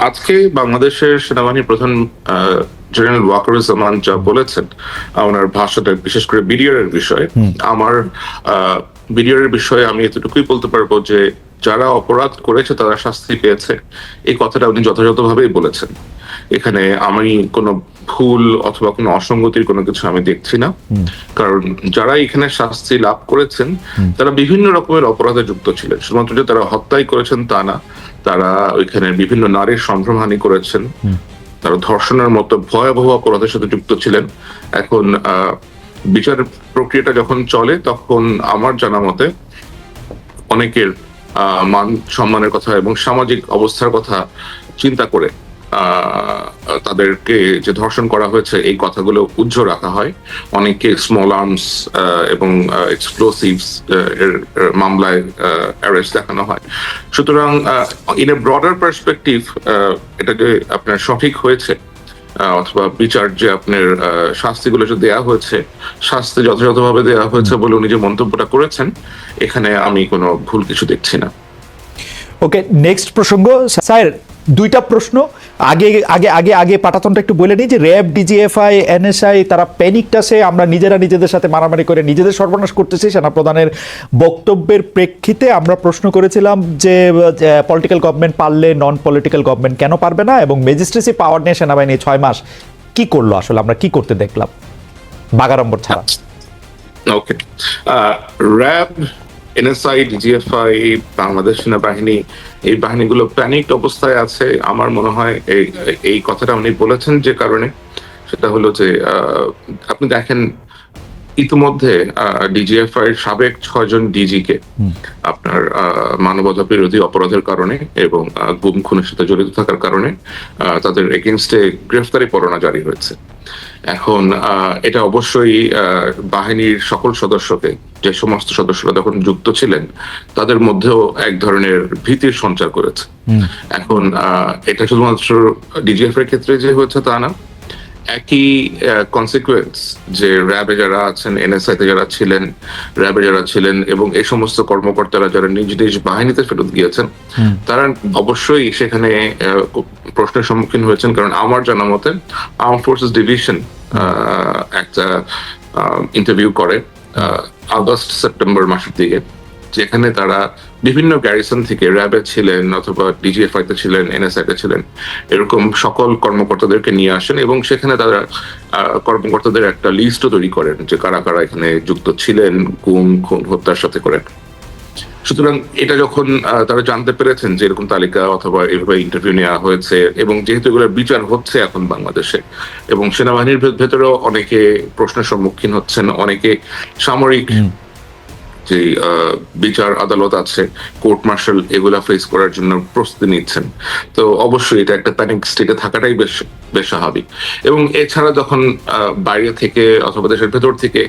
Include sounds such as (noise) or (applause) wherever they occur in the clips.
আজকে বাংলাদেশের সেনাবাহিনীর প্রধান জেনারেল ওয়াকারুজ্জামান যা বলেছেন ওনার ভাষাটা বিশেষ করে বিডিআর এর বিষয়ে আমার বিডিআর এর বিষয়ে আমি এতটুকুই বলতে পারব যে যারা অপরাধ করেছে তারা শাস্তি পেয়েছে। এই কথাটা উনি যথাযথভাবেই বলেছেন। এখানে আমি কোনো ভুল অথবা কোনো অসঙ্গতির কোনো কিছু আমি দেখছি না। কারণ যারা এখানে শাস্তি লাভ করেছেন তারা বিভিন্ন রকমের অপরাধে যুক্ত ছিলেন। শুধুমাত্র যে তারা হত্যাই করেছেন তা না তারা ওইখানে বিভিন্ন নারীর সম্ভ্রমহানি করেছেন। তারা ধর্ষণের মতো ভয়াবহ অপরাধের সাথে যুক্ত ছিলেন। এখন আহ, বিচার প্রক্রিয়াটা যখন চলে তখন আমার জানা মতে অনেকের আহ, মান সম্মানের কথা এবং সামাজিক অবস্থার কথা চিন্তা করে তাদেরকে যে ধর্ষণ করা হয়েছে এই কথাগুলো উজ্জ্ব রাখা হয়। অনেকে স্মল আর্মস এবং এক্সপ্লোসিভস এর মামলায় অ্যারেস্ট দেখানো হয়। সুতরাং ইন এ ব্রডার পার্সপেক্টিভ এটা যে আপনার সঠিক হয়েছে অথবা বিচার যে আপনার শাস্তিগুলো যে দেয়া হয়েছে শাস্তি যথাযথভাবে দেওয়া হয়েছে বলে উনি যে মন্তব্যটা করেছেন এখানে আমি কোনো ভুল কিছু দেখছি না। ওকে নেক্সট প্রসঙ্গ স্যার দুইটা প্রশ্ন। আগে আগে আগে আগে পাটাতনটা একটু বলে নিই যে র্যাব, ডিজিএফআই, এনএসআই, তারা প্যানিকটাসে আমরা নিজেরা নিজেদের সাথে মারামারি করে নিজেদের সর্বনাশ করতেছি। সেনাপ্রধানের বক্তব্যের প্রেক্ষিতে আমরা প্রশ্ন করেছিলাম যে পলিটিক্যাল গভর্নমেন্ট পারলে নন পলিটিক্যাল গভর্নমেন্ট কেন পারবে না? এবং ম্যাজিস্ট্রেসি পাওয়ার নিয়ে সেনাবাহিনী ছয় মাস কি করল আসলে? আমরা কি করতে দেখলাম? বাগাড়ম্বর ছাড়া। Okay RAB NSI DGFI Bangladesh সেনাবাহিনী এই বাহিনীগুলো প্যানিকড অবস্থায় আছে। আমার মনে হয় এই এই কথাটা উনি বলেছেন যে কারণে। সেটা হলো যে আপনি দেখেন ইতিমধ্যে ডিজিএফআই এর সাবেক ছয়জন ডিজি কে আপনার আহ, মানবতা বিরোধী অপরাধের কারণে এবং গুম খুনের সাথে জড়িত থাকার কারণে তাদের এগেনস্টে গ্রেফতারি পরোয়ানা জারি হয়েছে। এখন আহ, এটা অবশ্যই আহ, বাহিনীর সকল সদস্যকে যে সমস্ত সদস্যরা তখন যুক্ত ছিলেন তাদের মধ্যেও এক ধরনের ভীতির সঞ্চার করেছে। এখন আহ, এটা শুধুমাত্র ডিজিএফ এর ক্ষেত্রে যে হয়েছে তা না। একই কনসিকুয়েন্স যে র্যাবে যারা আছেন এনএসআই তে যারা ছিলেন র্যাবে যারা ছিলেন এবং এই সমস্ত কর্মকর্তারা যারা নিজ নিজ বাহিনীতে ফেরত গিয়েছেন তারা অবশ্যই সেখানে প্রশ্নের সম্মুখীন হয়েছেন। কারণ আমার জানা মতে আর্ম ফোর্সেস ডিভিশন একটা ইন্টারভিউ করে আগস্ট, সেপ্টেম্বর মাসের দিকে, যেখানে তারা বিভিন্ন গ্যারিসন থেকে র্যাবে ছিলেন অথবা ডিজিএফআই তে ছিলেন এনএসআই তে ছিলেন, এরকম সকল কর্মকর্তাদেরকে নিয়ে আসেন এবং সেখানে তারা কর্মকর্তাদের একটা লিস্টও তৈরি করেন যে কারা কারা এখানে যুক্ত ছিলেন গুম খুন হত্যার সাথে করেন সুতরাং এটা যখন তারা জানতে পেরেছেন যে এরকম তালিকা অথবা এভাবে ইন্টারভিউ নেওয়া হয়েছে এবং যেহেতু এগুলোর বিচার হচ্ছে এখন বাংলাদেশে এবং সেনাবাহিনীর ভেতরেও অনেকে প্রশ্নের সম্মুখীন হচ্ছেন অনেকে সামরিক যে বিচার আদালত আছে কোর্ট মার্শাল এগুলা ফেস করার জন্য প্রস্তুতি নিচ্ছেন। তো অবশ্যই এটা একটা প্যানিক স্টেটে থাকাটাই বেশ বেশ স্বাভাবিক। এবং এছাড়া যখন বাইরে থেকে অথবা দেশের ভেতর থেকে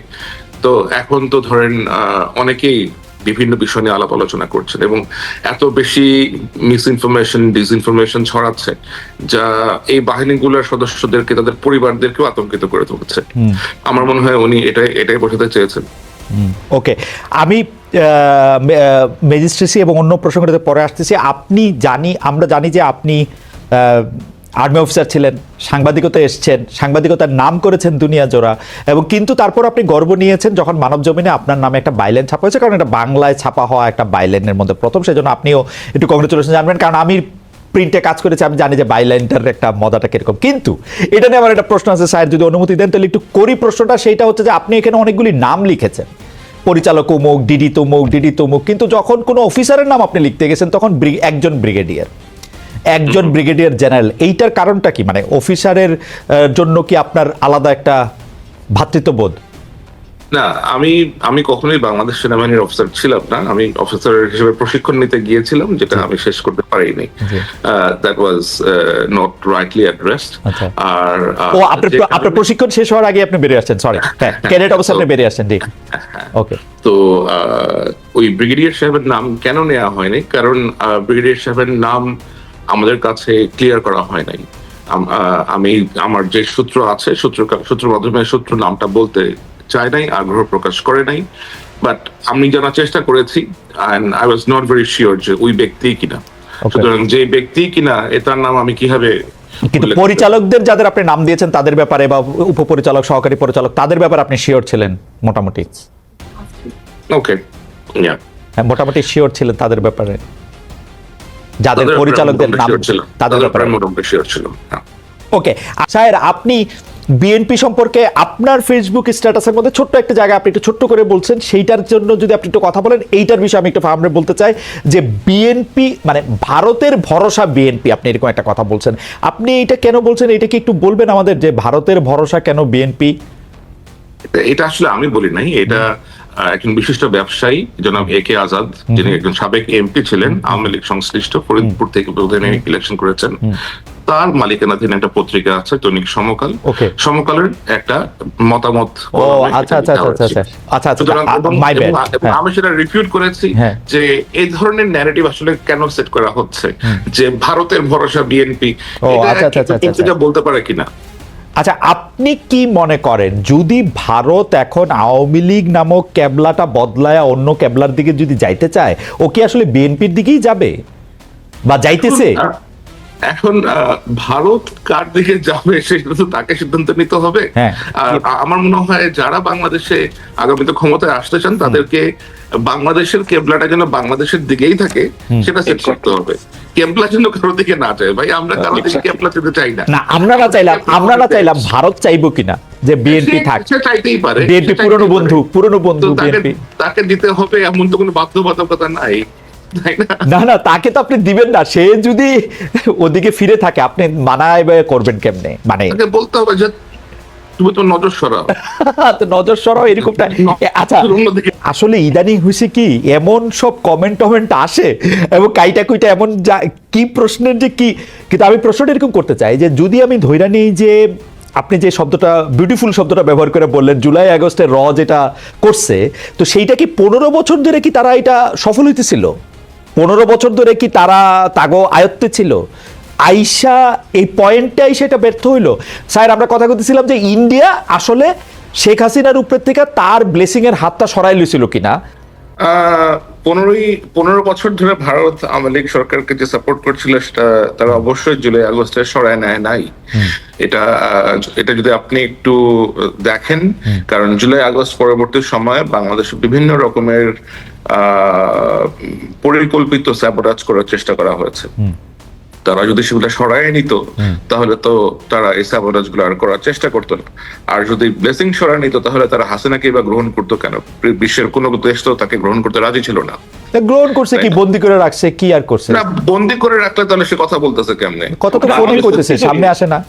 তো এখন তো ধরেন অনেকেই বিভিন্ন বিষয় নিয়ে আলাপ আলোচনা করছেন এবং এত বেশি মিস ইনফরমেশন ডিসইনফরমেশন ছড়াচ্ছে যা এই বাহিনীগুলোর সদস্যদেরকে তাদের পরিবারদেরকেও আতঙ্কিত করে তুলছে। আমার মনে হয় উনি এটাই এটাই বোঝাতে চেয়েছেন। ওকে আমি ম্যাজিস্ট্রেসি এবং অন্য প্রসঙ্গটাতে পরে আসতেছি। আপনি জানি আমরা জানি যে আপনি আর্মি অফিসার ছিলেন, সাংবাদিকতা এসছেন, সাংবাদিকতার নাম করেছেন দুনিয়া জোড়া, এবং কিন্তু তারপর আপনি গর্ব নিয়েছেন যখন মানব জমিনে আপনার নামে একটা বাইলেন ছাপা হয়েছে, কারণ এটা বাংলায় ছাপা হওয়া একটা বাইলেনের মধ্যে প্রথম, সেজন্য আপনিও একটু কংগ্রেচুলেশন জানবেন, কারণ আমি প্রিন্টে কাজ করেছি, আমি জানি যে বাইলাইনটার একটা মজাটা কীরকম। কিন্তু এটা নিয়ে আমার একটা প্রশ্ন আছে, স্যার, যদি অনুমতি দেন, তাহলে একটু করি প্রশ্নটা সেইটা হচ্ছে যে আপনি এখানে অনেকগুলি নাম লিখেছেন। পরিচালক অমুক, ডিডি তমুক ডিডি তমুক, কিন্তু যখন কোনো অফিসারের নাম আপনি লিখতে গেছেন, তখন একজন ব্রিগেডিয়ার। একজন ব্রিগেডিয়ার জেনারেল এইটার কারণটা কি? মানে অফিসারের জন্য কি আপনার আলাদা একটা ভ্রাতৃত্ববোধ না আমি আমি কখনোই বাংলাদেশ সেনাবাহিনীর অফিসার ছিলাম না। আমি অফিসার হিসেবে প্রশিক্ষণ নিতে গিয়েছিলাম যেটা আমি শেষ করতে পারিনি। That was not rightly addressed. আর ও আপনার আপনার প্রশিক্ষণ শেষ হওয়ার আগে আপনি বেরিয়ে আসছেন সরি হ্যাঁ (laughs) ক্যাডেট অবস্থা আপনি বেরিয়ে আসছেন জি। (laughs) ওকে তো ওই ব্রিগেডিয়ার সাহেবের নাম কেন নেওয়া হয়নি? কারণ ব্রিগেডিয়ার সাহেবের নাম আমাদের কাছে ক্লিয়ার করা হয় নাই। আমি আমার যে সূত্র আছে সূত্র সূত্র মাধ্যমে সূত্র নামটা বলতে চাই নাই আগ্রহ প্রকাশ করে নাই। বাট আমি জানার চেষ্টা করেছি and I was not very sure যে ওই ব্যক্তি কিনা। সুতরাং যে ব্যক্তি কিনা এটার নাম আমি কীভাবে কিন্তু পরিচালকদের যাদের আপনি নাম দিয়েছেন তাদের ব্যাপারে বা উপপরিচালক সহকারী পরিচালক তাদের ব্যাপারে আপনি শিওর ছিলেন মোটামুটি? ওকে হ্যাঁ, মোটামুটি শিওর ছিলেন তাদের ব্যাপারে। যাদের পরিচালকদের নাম ছিলাম। তাদের ব্যাপারে। মোটামুটি শিওর ছিল হ্যাঁ। ওকে স্যার আপনি বিএনপি সম্পর্কে আপনার ফেসবুক স্ট্যাটাসের মধ্যে ছোট্ট একটা জায়গা আপনি একটু ছোট্ট করে বলছেন সেইটার জন্য যদি আপনি একটু কথা বলেন এইটার বিষয়ে আমি একটু আমরা বলতে চাই যে বিএনপি মানে ভারতের ভরসা বিএনপি আপনি এরকম একটা কথা বলছেন। আপনি এটা কেন বলছেন? এটা কি একটু বলবেন আমাদের যে ভারতের ভরসা কেন বিএনপি? এটা- আসলে আমি বলি নাই এটা একজন বিশিষ্ট ব্যবসায়ী জনাব এ কে আজাদ যিনি একজন সাবেক এমপি ছিলেন আওয়ামী লীগ সংশ্লিষ্ট ফরিদপুর থেকে প্রধানে ইলেকশন করেছেন। তার মালিকানাধীন একটা পত্রিকা আছে দৈনিক সমকাল। সমকালের একটা মতামত আচ্ছা আচ্ছা আচ্ছা আচ্ছা। আচ্ছা আচ্ছা আমি সেটা রিফিউট করেছি হ্যাঁ। যে এই ধরনের ন্যারেটিভ আসলে কেন সেট করা হচ্ছে? যে ভারতের ভরসা বিএনপি আচ্ছা, আচ্ছা, আচ্ছা, বলতে পারে কিনা? আচ্ছা আপনি কি মনে করেন, যদি ভারত এখন আওয়ামী লীগ নামক ক্যাবলাটা বদলায় অন্য ক্যাবলার দিকে যদি যাইতে চায়, ও কি আসলে বিএনপির দিকেই যাবে? বা যাইতেছে? এখন, ভারত কার দিকে যাবে সেটা তো তাকে সিদ্ধান্ত নিতে হবে। হ্যাঁ। আর আমার মনে হয় যারা বাংলাদেশে আগামীতে ক্ষমতায় আসতে চান তাদেরকে বাংলাদেশের কেবলাটা যেন বাংলাদেশের দিকেই থাকে সেটা সেট করতে হবে। কেবলা যেন কারোর দিকে না যায়। ভাই আমরা কারোর দিকে কেবলা যেতে চাই না। না আমরা না চাইলাম আমরা না চাইলাম ভারত চাইব কিনা যে বিএনপি থাক। চাইতেই পারে। বিএনপি পুরনো বন্ধু পুরনো বন্ধু তাকে বিএনপি তাকে দিতে হবে এমন তো কোনো বাধ্যবাধকতা নাই। না? না তাকে তো আপনি দিবেন না। সে যদি ওদিকে ফিরে থাকে আপনি মানায় বা করবেন কেমনে? মানে বলতে হবে যে তুমি তো নজর সরাও। (laughs) তো নজর সরাও এরকমটা। আচ্ছা আসলে ইদানিং হয়েছে কি এমন সব কমেন্ট টমেন্ট আসে এবং কাইটা কুইটা এমন যা কি প্রশ্নের যে কি কিন্তু আমি প্রশ্নটা এরকম করতে চাই যে যদি আমি ধৈরা নিই যে আপনি যে শব্দটা বিউটিফুল শব্দটা ব্যবহার করে বললেন জুলাই আগস্টে র যেটা করছে তো সেইটা কি পনেরো বছর ধরে কি তারা এটা সফল হইতেছিল? পনেরো বছর ধরে কি তারা তাগো আয়ত্তে ছিল? আইসা এই পয়েন্টটাই সেটা ব্যর্থ হইল। স্যার আমরা কথা বলতেছিলাম যে ইন্ডিয়া আসলে শেখ হাসিনার উপর থেকে তার ব্লেসিং এর হাতটা সরাই লইছিল কিনা? পনেরোই পনেরো বছর ধরে ভারত আওয়ামী লীগ সরকারকে যে সাপোর্ট করছিল সেটা তারা অবশ্যই জুলাই আগস্টে সরায় নেয় নাই। এটা এটা যদি আপনি একটু দেখেন কারণ জুলাই আগস্ট পরবর্তী সময়ে বাংলাদেশে বিভিন্ন রকমের পরিকল্পিত স্যাবোটাজ করার চেষ্টা করা হয়েছে। তারা যদি সেগুলো সরায় নিত তাহলে তো তারা এই স্যাবোটাজগুলো আর করার চেষ্টা করতো না। আর যদি ব্লেসিং সরায় নিত তাহলে তারা হাসিনাকে বা গ্রহণ করতো কেন? বিশ্বের কোনো দেশ তো তাকে গ্রহণ করতে রাজি ছিল না। গ্রহণ করছে কি বন্দি করে রাখছে কি আর করছে? না বন্দি করে রাখলে তাহলে সে কথা বলতেছে কেমনে? কত তো ফোনই করতেছে সামনে আসে না।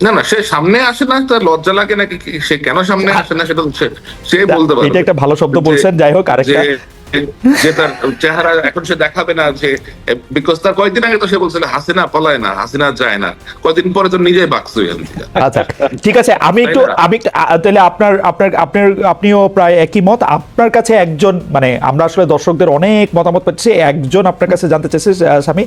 না না সে সামনে আসে না তার লজ্জা লাগে নাকি সে কেন সামনে আসে না সেটা সে- সে বলতে পারবে এটা একটা ভালো শব্দ বলছেন, যাই হোক, আরেকটা। যে- তার চেহারা এখন সে দেখাবে না যে বিকজ তার কয়েকদিন আগে তো সে বলছিল হাসিনা পলায় না হাসিনা যায় না। কয়েকদিন পরে তো নিজেই বাকস আচ্ছা ঠিক আছে আমি একটু আমি তাহলে আপনার আপনার আপনার আপনিও প্রায় একই মত। আপনার কাছে একজন মানে আমরা আসলে দর্শকদের অনেক মতামত পাচ্ছি একজন আপনার কাছে জানতে চাইছে স্বামী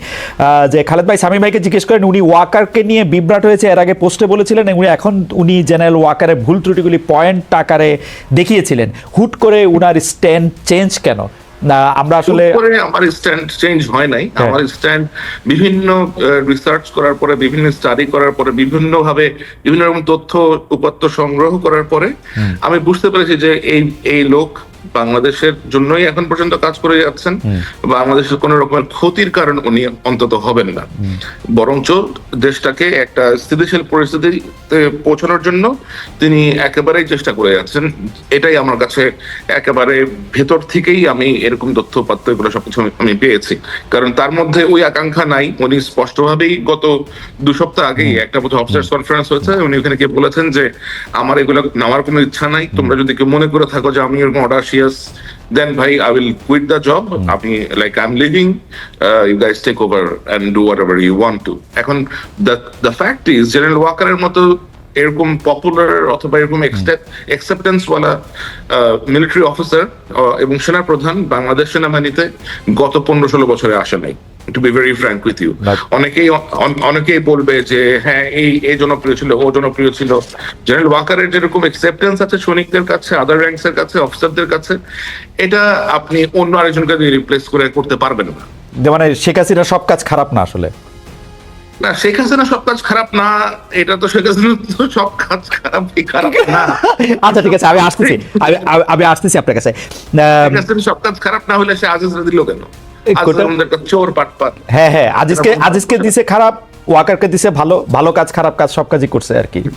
যে খালেদ ভাই স্বামী ভাইকে জিজ্ঞেস করেন উনি ওয়াকারকে নিয়ে বিভ্রাট হয়েছে এর আগে পোস্টে বলেছিলেন উনি এখন উনি জেনারেল ওয়াকারের ভুল ত্রুটিগুলি পয়েন্ট আকারে দেখিয়েছিলেন। হুট করে উনার স্ট্যান্ড চেঞ্জ কেন? আমরা আসলে আমার স্ট্যান্ড চেঞ্জ হয় নাই হ্যাঁ। আমার স্ট্যান্ড বিভিন্ন রিসার্চ করার পরে বিভিন্ন স্টাডি করার পরে বিভিন্ন ভাবে বিভিন্ন রকম তথ্য উপাত্ত সংগ্রহ করার পরে আমি বুঝতে পেরেছি যে এই এই লোক বাংলাদেশের জন্যই এখন পর্যন্ত কাজ করে যাচ্ছেন। বাংলাদেশের কোন রকমের ক্ষতির কারণ উনি অন্তত হবেন না। বরঞ্চ দেশটাকে একটা স্থিতিশীল পরিস্থিতিতে পৌঁছানোর জন্য তিনি একেবারেই চেষ্টা করে যাচ্ছেন। এটাই আমার কাছে একেবারে ভেতর থেকেই আমি এরকম তথ্য পাত্র এগুলো সবকিছু আমি- পেয়েছি। কারণ তার মধ্যে ওই আকাঙ্ক্ষা নাই। উনি স্পষ্টভাবেই গত দু সপ্তাহ আগেই একটা বোধ অফিসার্স কনফারেন্স হয়েছে। উনি ওখানে গিয়ে বলেছেন যে আমার এগুলো নেওয়ার কোনো ইচ্ছা নাই। তোমরা যদি কেউ মনে করে থাকো যে আমি এরকম অডাসিয়াস দেন ভাই I will quit the job আপনি like I am leaving you guys take over and do whatever you want to এখন the the fact is general ওয়াকারের মতো এরকম পপুলার অথবা এরকম ওয়ালা মিলিটারি অফিসার এবং সেনা প্রধান বাংলাদেশ সেনাবাহিনীতে গত পনেরো ষোলো বছরে আসে নাই। To be very frank with you অনেকেই অনেকেই বলবে যে হ্যাঁ এই এই জনপ্রিয় ছিল ও জনপ্রিয় ছিল। জেনারেল ওয়াকারের যেরকম এক্সেপ্টেন্স আছে সৈনিকদের কাছে আদার র্যাঙ্কস এর কাছে অফিসারদের কাছে এটা আপনি অন্য আরেকজনকে দিয়ে রিপ্লেস করে করতে পারবেন না। মানে শেখ হাসিনা সব কাজ খারাপ না আসলে? না শেখ হাসিনা সব কাজ খারাপ না এটা তো শেখ হাসিনা তো সব কাজ খারাপ খারাপ? না আচ্ছা ঠিক আছে আমি আসতেছি। আমি আসতেছি আপনার কাছে। সব কাজ খারাপ না হলে সে আজিজ দিল কেন? হ্যাঁ হ্যাঁ আজিজকে আজিজকে দিছে খারাপ ওয়াকারকে দিছে ভালো ভালো কাজ খারাপ কাজ সব কাজই করছে আর কি। (laughs)